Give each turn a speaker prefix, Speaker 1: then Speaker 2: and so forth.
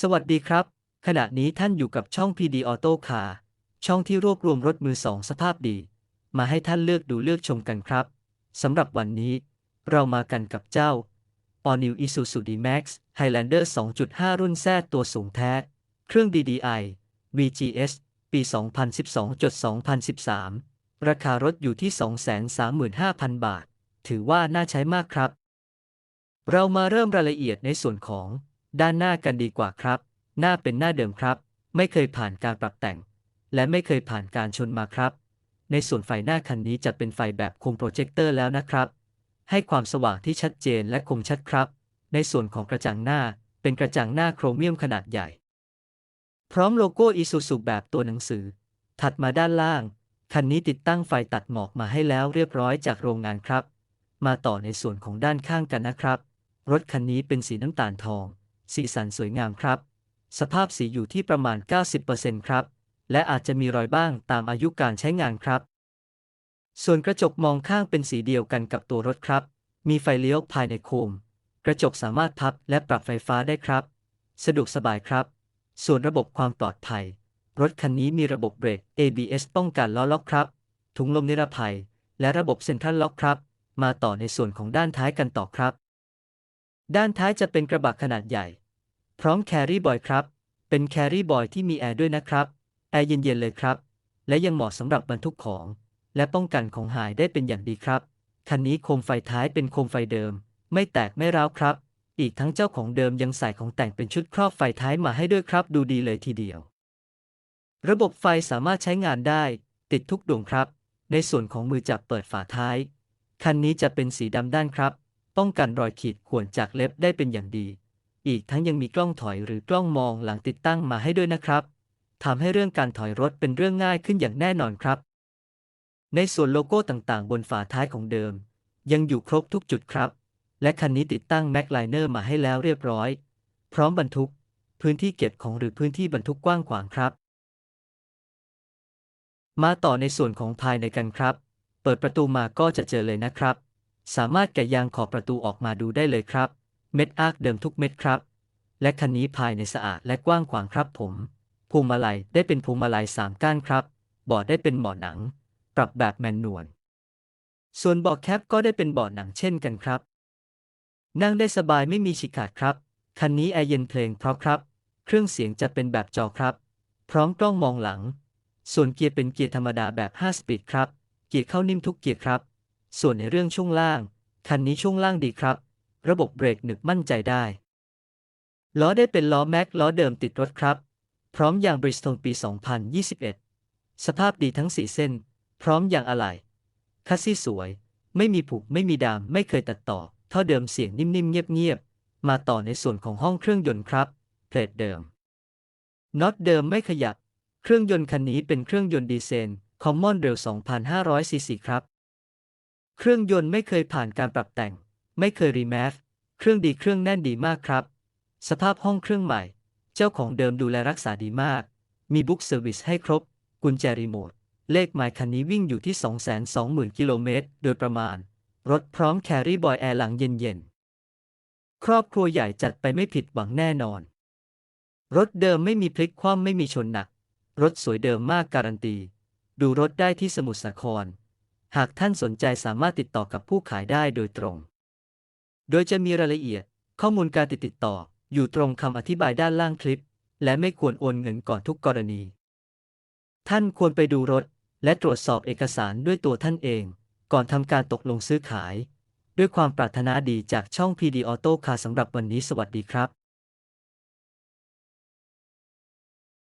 Speaker 1: สวัสดีครับ ขณะนี้ท่านอยู่กับช่อง PD Auto Car ช่องที่รวบรวมรถมือสองสภาพดี มาให้ท่านเลือกดูเลือกชมกันครับสำหรับวันนี้ เรามากันกับเจ้า All New Isuzu D-Max Highlander 2.5 รุ่นแซดตัวสูงแท้ เครื่อง DDI VGS ปี 2012-2013 ราคารถอยู่ที่ 235,000 บาท ถือว่าน่าใช้มากครับ เรามาเริ่มรายละเอียดในส่วนของ ด้านหน้ากันดีกว่าครับ หน้าเป็นหน้าเดิมครับ ไม่เคยผ่านการปรับแต่ง และไม่เคยผ่านการชนมาครับ ในส่วนไฟหน้าคันนี้จะเป็นไฟแบบคมโปรเจคเตอร์แล้วนะครับ ให้ความสว่างที่ชัดเจนและคมชัดครับ ในส่วนของกระจังหน้าเป็นกระจังหน้าโครเมียมขนาดใหญ่ พร้อมโลโก้อีซูซูแบบตัวหนังสือ ถัดมาด้านล่าง คันนี้ติดตั้งไฟตัดหมอกมาให้แล้วเรียบร้อยจากโรงงานครับ มาต่อในส่วนของด้านข้างกันนะครับ รถคันนี้เป็นสีน้ำตาลทอง สีสันสวยงามครับ สภาพสีอยู่ที่ประมาณ 90%ครับ และอาจจะมีรอยบ้างตามอายุการใช้งานครับ ส่วนกระจกมองข้างเป็นสีเดียวกันกับตัวรถครับ มีไฟเลี้ยวภายในโคม กระจกสามารถพับและปรับไฟฟ้าได้ครับ สะดวกสบายครับ ส่วนระบบความปลอดภัย รถคันนี้มีระบบเบรก ABS ป้องกันล้อล็อกครับ ถุงลมนิรภัย และระบบเซ็นทรัลล็อกครับ มาต่อในส่วนของด้านท้ายกันต่อครับ ด้านท้ายจะเป็นกระบะขนาดใหญ่ พร้อมแครี่บอยครับ เป็นแครี่บอยที่มีแอร์ด้วยนะครับ แอร์เย็นๆเลยครับ และยังเหมาะสำหรับบรรทุกของ และป้องกันของหายได้เป็นอย่างดีครับ คันนี้โคมไฟท้ายเป็นโคมไฟเดิม ไม่แตกไม่ร้าวครับ อีกทั้งเจ้าของเดิมยังใส่ของแต่งเป็นชุดครอบไฟท้ายมาให้ด้วยครับ ดูดีเลยทีเดียว ระบบไฟสามารถใช้งานได้ ติดทุกดวงครับ ในส่วนของมือจับเปิดฝาท้าย คันนี้จะเป็นสีดำด้านครับ ป้องกันรอยขีดข่วนจากเล็บได้เป็นอย่างดี อีกทั้งยังมีกล้องถอยหรือกล้องมองหลังติดตั้งมาให้ด้วยนะครับทำให้เรื่องการถอยรถเป็นเรื่องง่ายขึ้นอย่างแน่นอนครับ ในส่วนโลโก้ต่างๆ บนฝาท้ายของเดิม ยังอยู่ครบทุกจุดครับ และคันนี้ติดตั้งแม็กไลเนอร์มาให้แล้วเรียบร้อย พร้อมบรรทุก พื้นที่เก็บของหรือพื้นที่บรรทุกกว้างขวางครับ มาต่อในส่วนของภายในกันครับ เปิดประตูมาก็จะเจอเลยนะครับ สามารถแกะยางขอบประตูออกมาดูได้เลยครับ เม็ดอาร์คเดิมทุกเม็ดครับ และคันนี้ภายในสะอาดและกว้างขวางครับผมพวงมาลัยได้เป็นพวงมาลัยสามก้านครับเบาะได้เป็นเบาะหนัง ปรับแบบแมนนวลส่วนเบาะแคปก็ได้เป็นเบาะหนังเช่นกันครับ นั่งได้สบายไม่มีฉีกขาดครับ คันนี้แอร์เย็นเพลงเพราะครับ เครื่องเสียงจะเป็นแบบจอครับ พร้อมกล้องมองหลัง ส่วนเกียร์เป็นเกียร์ธรรมดาแบบ 5 สปีดครับ เกียร์เข้านิ่มทุกเกียร์ครับ ส่วนในเรื่องช่วงล่าง คันนี้ช่วงล่างดีครับ ระบบเบรกหนึบมั่นใจได้ ล้อได้เป็นล้อแม็กล้อเดิมติดรถครับ พร้อมยางบริสโตนปี 2021 สภาพดีทั้ง 4 เส้น พร้อมยางอะไหล่คัสซี่สวย ไม่มีผุไม่มีดามไม่เคยตัดต่อ ท่อเดิมเสียงนิ่มๆ เงียบๆ มาต่อในส่วนของห้องเครื่องยนต์ครับ เพลทเดิมน็อตเดิมไม่ขยับ เครื่องยนต์คันนี้เป็นเครื่องยนต์ดีเซล Common Rail 2,500ซีซีครับ เครื่องยนต์ไม่เคยผ่านการปรับแต่ง ไม่เคยรีแมฟเครื่องดีเครื่องแน่นดีมากครับ สภาพห้องเครื่องใหม่ เจ้าของเดิมดูแลรักษาดีมาก มีบุ๊กเซอร์วิสให้ครบ กุญแจรีโมท เลขหมายคันนี้วิ่งอยู่ที่ 220,000 กิโลเมตร โดยประมาณ รถพร้อมแครี่บอยแอร์หลังเย็นๆ ครอบครัวใหญ่จัดไปไม่ผิดหวังแน่นอน รถเดิมไม่มีพลิกคว่ำไม่มีชนหนัก รถสวยเดิมมากการันตี ดูรถได้ที่สมุทรสาคร หากท่านสนใจสามารถติดต่อกับผู้ขายได้โดยตรง โดยจะมีรายละเอียด ข้อมูลการติดติดต่อ อยู่ตรงคำอธิบายด้านล่างคลิป และไม่ควรโอนเงินก่อนทุกกรณี ท่านควรไปดูรถ และตรวจสอบเอกสารด้วยตัวท่านเอง ก่อนทำการตกลงซื้อขาย ด้วยความปรารถนาดีจากช่อง PD Auto Car สำหรับวันนี้สวัสดีครับ